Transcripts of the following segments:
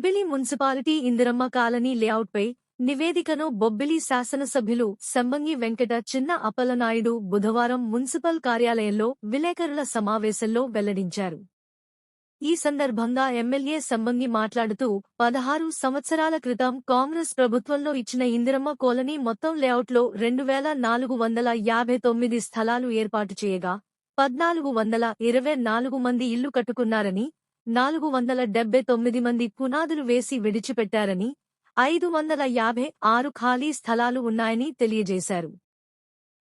Bobbili municipality Indiramma colony లేఅవుట్పై నివేదికను బొబ్బిలి శాసనసభ్యులు సంబంగి వెంకట చిన్న అప్పలనాయుడు బుధవారం మున్సిపల్ కార్యాలయంలో విలేకరుల సమావేశంలో వెల్లడించారు. ఈ సందర్భంగా ఎమ్మెల్యే సంబంగి మాట్లాడుతూ పదహారు సంవత్సరాల క్రితం కాంగ్రెస్ ప్రభుత్వంలో ఇచ్చిన ఇందిరమ్మ కాలనీ మొత్తం లేఅవుట్లో రెండు వేల నాలుగు వందల యాభై తొమ్మిది స్థలాలు ఏర్పాటు చేయగా పద్నాలుగు వందల ఇరవై నాలుగు మంది ఇల్లు కట్టుకున్నారని నాలుగు వందల డెబ్బై తొమ్మిది మంది పునాదులు వేసి విడిచిపెట్టారని ఐదు వందల యాభై ఆరు ఖాళీ స్థలాలు ఉన్నాయని తెలియజేశారు.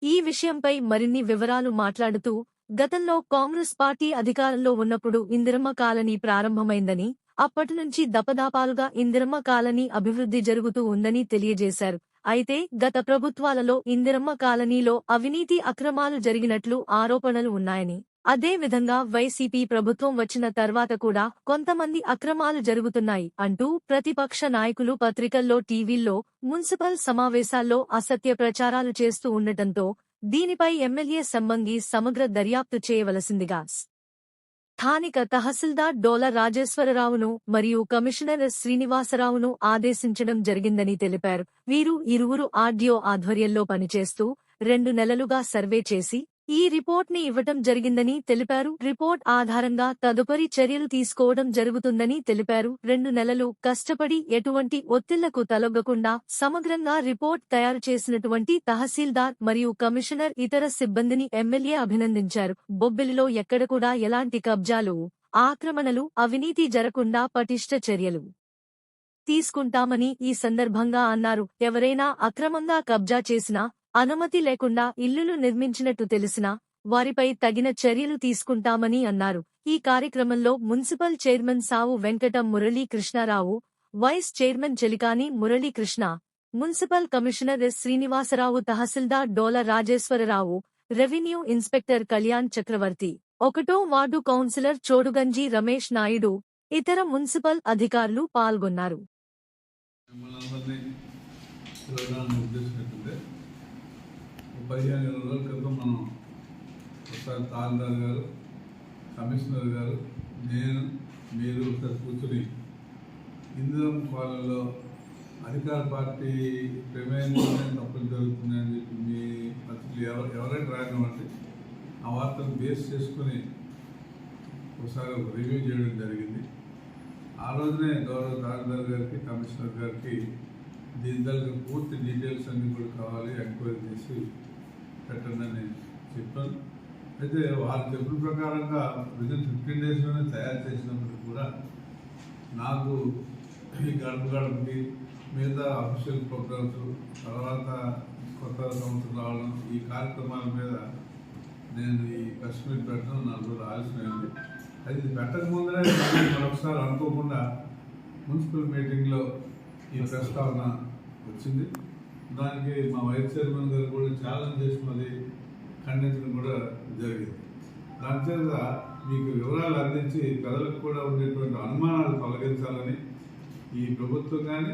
ఈ విషయంపై మరిన్ని వివరాలు మాట్లాడుతూ గతంలో కాంగ్రెస్ పార్టీ అధికారంలో ఉన్నప్పుడు ఇందిరమ్మ కాలనీ ప్రారంభమైందని అప్పటినుంచి దపదాపాలుగా ఇందిరమ్మ కాలనీ అభివృద్ధి జరుగుతూ ఉందని తెలియజేశారు. అయితే గత ప్రభుత్వాలలో ఇందిరమ్మ కాలనీలో అవినీతి అక్రమాలు జరిగినట్లు ఆరోపణలు ఉన్నాయని అదే విధంగా వైసీపీ ప్రభుత్వం వచ్చిన తర్వాత కూడా కొంతమంది అక్రమాలు జరుగుతున్నాయి అంటూ ప్రతిపక్ష నాయకులు పత్రికల్లో టీవీల్లో మున్సిపల్ సమావేశాల్లో అసత్య ప్రచారాలు చేస్తూ ఉండటంతో దీనిపై ఎమ్మెల్యే సంబంధి సమగ్ర దర్యాప్తు చేయవలసిందిగా స్థానిక తహసీల్దార్ డోల రాజేశ్వరరావును మరియు కమిషనర్ శ్రీనివాసరావును ఆదేశించడం జరిగిందని తెలిపారు. వీరు ఇరువురు ఆర్డీఓ ఆధ్వర్యంలో పనిచేస్తూ రెండు నెలలుగా సర్వే చేసి ఈ రిపోర్ట్ని ఇవ్వటం జరిగిందని తెలిపారు. రిపోర్ట్ ఆధారంగా తదుపరి చర్యలు తీసుకోవడం జరుగుతుందని తెలిపారు. రెండు నెలలు కష్టపడి ఎటువంటి ఒత్తిళ్ళకు తలొగ్గకుండా సమగ్రంగా రిపోర్ట్ తయారు చేసినటువంటి తహసీల్దార్ మరియు కమిషనర్ ఇతర సిబ్బందిని ఎమ్మెల్యే అభినందించారు. బొబ్బిలిలో ఎక్కడ కూడా ఎలాంటి కబ్జాలు ఆక్రమణలు అవినీతి జరగకుండా పటిష్ట చర్యలు తీసుకుంటామని ఈ సందర్భంగా అన్నారు. ఎవరైనా అక్రమంగా కబ్జా చేసినా అనుమతి లేకుండా ఇల్లులు నిర్మించినట్టు తెలిసినా వారిపై తగిన చర్యలు తీసుకుంటామని అన్నారు. ఈ కార్యక్రమంలో municipal chairman Savu Venkata Murali Krishnarao vice chairman Chelikani Muralikrishna municipal commissioner S Srinivasarao tahsildar Dola Rajeswararao revenue inspector Kalyan Chakravarthi ఒకటో వార్డు కౌన్సిలర్ చోడుగంజి రమేష్ నాయుడు ఇతర మున్సిపల్ అధికారులు పాల్గొన్నారు మిమ్మల్ని అందరినీ చూడడానికి ఉద్దేశం ఏంటంటే ఒక పదిహేను ఇరవై రోజుల క్రితం మనం ఒకసారి తహసీల్దార్ గారు కమిషనర్ గారు నేను మీరు ఒకసారి కూర్చుని ఇందిరం కాలంలో అధికార పార్టీ ప్రమేయంలోనే తప్పులు జరుగుతున్నాయని చెప్పి మీ పత్రికలు ఎవరు ఎవరైనా రాయనివ్వండి ఆ వార్తను బేస్ చేసుకుని ఒకసారి ఒక రివ్యూ చేయడం జరిగింది. ఆ రోజునే గౌరవ తహసీల్దార్ గారికి కమిషనర్ గారికి దీని దగ్గర పూర్తి డీటెయిల్స్ అన్నీ కూడా కావాలి ఎంక్వైరీ చేసి పెట్టండి చెప్పాను. అయితే వాళ్ళు చెప్పిన ప్రకారంగా విదిన్ ఫిఫ్టీన్ డేస్లోనే తయారు చేసినప్పుడు కూడా నాకు ఈ గడప గడపకి మిగతా అఫీషియల్ ప్రోగ్రామ్స్ తర్వాత కొత్త సంవత్సరం రావడం ఈ కార్యక్రమాల మీద నేను ఈ కశ్మీర్ పెట్టడం నాకు ఆలస్యమైంది. అది ఇది పెట్టక ముందరే మరొకసారి అనుకోకుండా మున్సిపల్ మీటింగ్లో ఈ ప్రస్తావన వచ్చింది. దానికి మా వైస్ చైర్మన్ గారు కూడా ఛాలెంజ్ చేసి మరి ఖండించడం కూడా జరిగింది. దాని చేత మీకు వివరాలు అందించి ప్రజలకు కూడా ఉండేటువంటి అనుమానాలు తొలగించాలని ఈ ప్రభుత్వం కానీ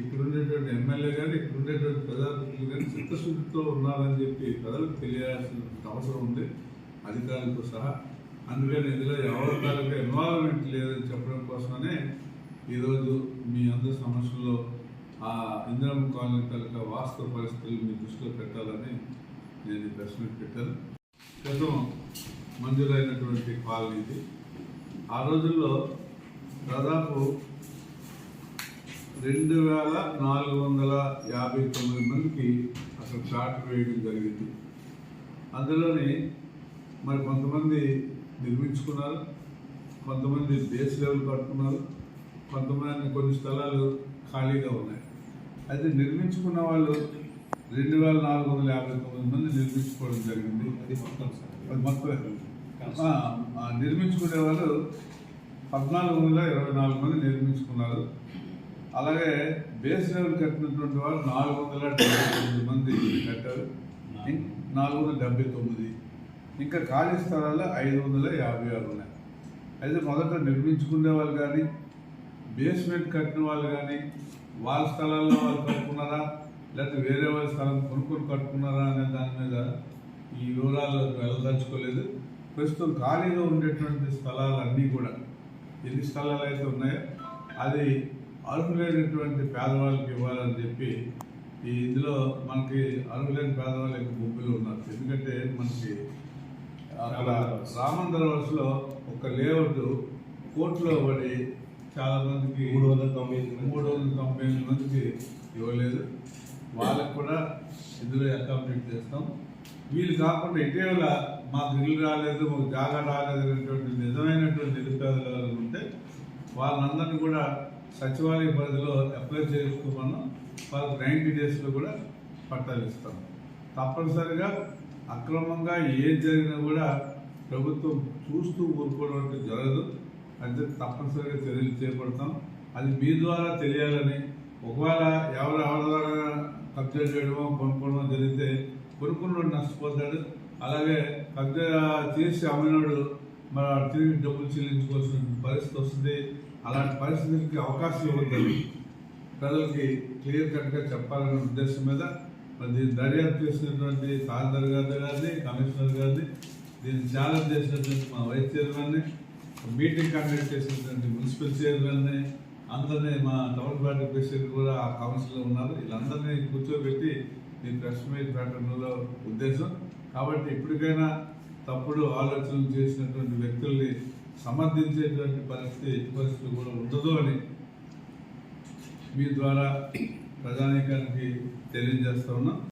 ఇక్కడ ఉండేటువంటి ఎమ్మెల్యే కానీ ఇక్కడ ఉండేటువంటి ప్రజాప్రతినిధులు కానీ చిత్తశుద్ధితో ఉన్నారని చెప్పి ప్రజలకు తెలియాల్సిన అవసరం ఉంది. అధికారులతో సహా అందుకని ఇందులో ఎవరి తాలూకా ఇన్వాల్వ్మెంట్ లేదని చెప్పడం కోసమనే ఈరోజు మీ అందరి సమస్యల్లో ఆ ఇందిరమ్మ కాలనీ తాలూకా వాస్తవ పరిస్థితులు మీ దృష్టిలో పెట్టాలని నేను ఈ ప్రెస్ మీట్ పెట్టాను. క్రితం మంజూరైనటువంటి కాలనీ ఇది. ఆ రోజుల్లో దాదాపు రెండు వేల నాలుగు వందల యాభై తొమ్మిది మందికి అసలు షాట్ వేయడం జరిగింది. అందులోని మరి కొంతమంది నిర్మించుకున్నారు కొంతమంది బేస్ లెవెల్ కట్టుకున్నారు కొంతమంది కొన్ని స్థలాలు ఖాళీగా ఉన్నాయి. అయితే నిర్మించుకున్న వాళ్ళు రెండు వేల నాలుగు వందల యాభై తొమ్మిది మంది నిర్మించుకోవడం జరిగింది. అది మొత్తం అది మొత్తం. నిర్మించుకునే వాళ్ళు పద్నాలుగు వందల ఇరవై నాలుగు మంది నిర్మించుకున్నారు. అలాగే బేస్ లెవెల్ కట్టినటువంటి వాళ్ళు నాలుగు వందల డెబ్బై తొమ్మిది మంది కట్టారు. నాలుగు వందల డెబ్బై తొమ్మిది. ఇంకా ఖాళీ స్థలాలు ఐదు వందల యాభై ఆరు ఉన్నాయి. అయితే మొదట నిర్మించుకునే వాళ్ళు కానీ బేస్మెంట్ కట్టిన వాళ్ళు కానీ వాళ్ళ స్థలాల్లో వాళ్ళు కట్టుకున్నారా? లేకపోతే వేరే వాళ్ళ స్థలం కొనుక్కొని కట్టుకున్నారా అనే దాని మీద ఈ వివరాల్లోకి వెళ్ళదలుచుకోలేదు. ప్రస్తుతం ఖాళీగా ఉండేటువంటి స్థలాలన్నీ కూడా ఎన్ని స్థలాలు అయితే ఉన్నాయో అది అర్హులైనటువంటి పేదవాళ్ళకి ఇవ్వాలని చెప్పి ఈ ఇందులో మనకి అర్హులైన పేదవాళ్ళకి భూములు ఉన్నారు. ఎందుకంటే మనకి అక్కడ రామందర వలసలో ఒక లేఅవుట్ కోర్టులో పడి చాలా మందికి మూడు వందల తొంభై. మూడు వందల తొంభై ఎనిమిది మందికి ఇవ్వలేదు. వాళ్ళకు కూడా ఇందులో అకామిడేట్ చేస్తాం. వీళ్ళు కాకుండా ఇటీవల మాకు ఇల్లు రాలేదు మాకు జాగా రాలేదు అనేటువంటి నిజమైనటువంటి నిరుపేదలు ఉంటే వాళ్ళందరినీ కూడా సచివాలయ పరిధిలో అప్లై చేసుకోమన్నాం వాళ్ళకి నైంటీ డేస్లో కూడా పట్టాలు ఇస్తాం. తప్పనిసరిగా అక్రమంగా ఏం జరిగినా కూడా ప్రభుత్వం చూస్తూ ఊరుకోవడం జరగదు. అది తప్పనిసరిగా చర్యలు చేపడతాం. అది మీ ద్వారా తెలియాలని ఒకవేళ ఎవరు ఎవరి ద్వారా కబ్జా చేయడమో కొనుక్కోవడమో జరిగితే కొనుక్కున్నోడు నష్టపోతాడు. అలాగే కబ్జా చేసి అమ్మినోడు మరి తిరిగి డబ్బులు చెల్లించుకోవాల్సిన పరిస్థితి వస్తుంది. అలాంటి పరిస్థితికి అవకాశం ఇవ్వద్దని ప్రజలకి క్లియర్ కట్గా చెప్పాలనే ఉద్దేశం మీద మరి దీన్ని దర్యాప్తు చేసినటువంటి తహసీల్దార్ గారి గారిని కమిషనర్ గారిని దీన్ని ఛాలెంజ్ చేసినటువంటి మా వైస్ చైర్మన్ని మీటింగ్ కండక్ట్ చేసినటువంటి మున్సిపల్ చైర్మన్ని అందరినీ మా టౌన్ పార్టీ ప్రెసిడెంట్ కూడా ఆ కౌన్సిల్లో ఉన్నారు. వీళ్ళందరినీ కూర్చోబెట్టి ఈ ప్రెస్ మీట్ పెట్టడంలో ఉద్దేశం. కాబట్టి ఇప్పటికైనా తప్పుడు ఆలోచనలు చేసినటువంటి వ్యక్తుల్ని సమర్థించేటువంటి పరిస్థితి ఎట్టి కూడా ఉండదు అని మీ ద్వారా ప్రజానీకానికి తెలియజేస్తా ఉన్నాం.